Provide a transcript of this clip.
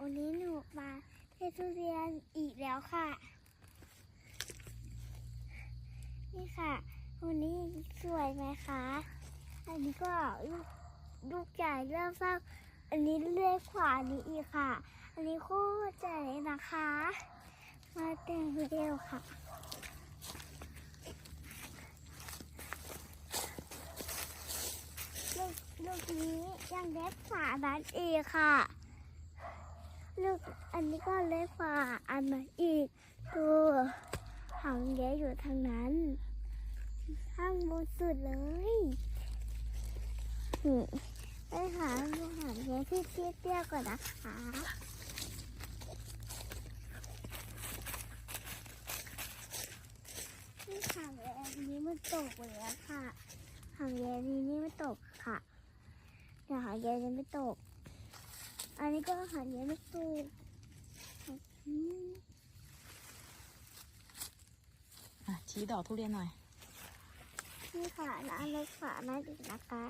วันนี้หนูมาเทศทุเรียนอีกแล้วค่ะ นี่ค่ะ วันนี้สวยไหมคะ อันนี้ก็ลูกลูกใหญ่เริ่มสร้างอันนี้เลื่อยขวานี้อีกค่ะ อันนี้โคตรใหญ่เลยนะคะ มาแต่งเร็วค่ะลูกลูกนี้ยังเล็กกว่านั้นอีกค่ะ ลูกอันนี้ก็เล็กกว่าอันนั้นอีกดูหางแย้อยู่ทางนั้น ข้างบนสุดเลยไปหาดูหางแย้ที่เตี้ยๆก่อนนะคะนี่หางแย้นี้มันตกไปแล้วค่ะหางแย้นี้นี่ไม่ตกค่ะแต่หางแย้นี้ไม่ตก อันนี้ก็หันยังไม่ตกอืมชี้ดอกทุเรียนหน่อย นี่ค่ะน้ำเล็กฝามาอีกนะคะ